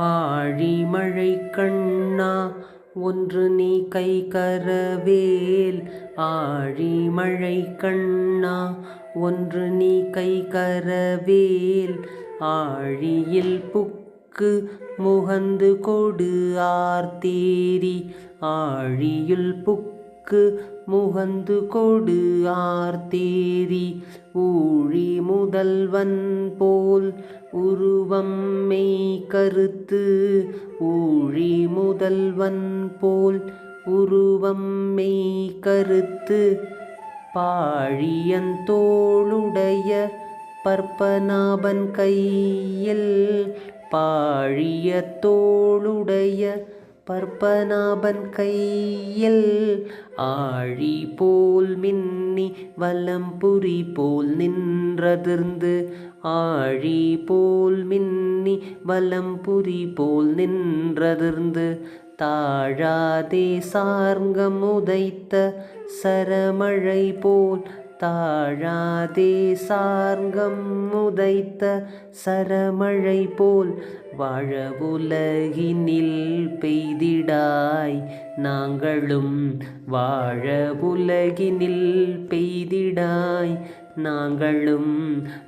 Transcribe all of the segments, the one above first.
ஆழிமழை கண்ணா ஒன்று நீ கை கரவேல் ஆழிமழை கண்ணா ஒன்று நீ கை கரவேல் ஆழியில் புக்கு முகந்து கொடு ஆர்த்தேரி ஆழியுள் புக்கு முகந்து கொடு ஆர்த்தேரி. ஊழி முதல்வன் போல் உருவம் மெய் கருத்து. ஊழி முதல்வன் போல் உருவம் மெய் கருத்து. பாழியன் தோளுடைய பற்பநாபன் கையில் பாழிய தோளுடைய பற்பநாபன் கையில் ஆழி போல் மின்னி வலம்புரி போல் நின்றதிர்ந்து ஆழி போல் மின்னி வலம்புரி போல் நின்றதிர்ந்து தாழாதே சார்ங்கம் உதைத்த சரமழை போல் தாழாதே சார்ங்கம் உதைத்த சரமழை போல் வாழவுலகினில் பெய்திடாய். நாங்களும் வாழவுலகினில் பெய்திடாய். நாங்களும்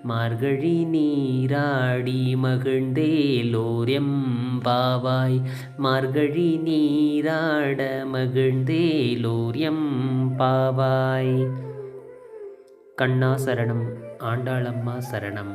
மார்கழி நீராடி மகிழ்ந்தேலோரியம் பாவாய் மார்கழி நீராட மகிழ்ந்தேலோரியம் பாவாய் கண்ணா சரணம் ஆண்டாளம்மா சரணம்.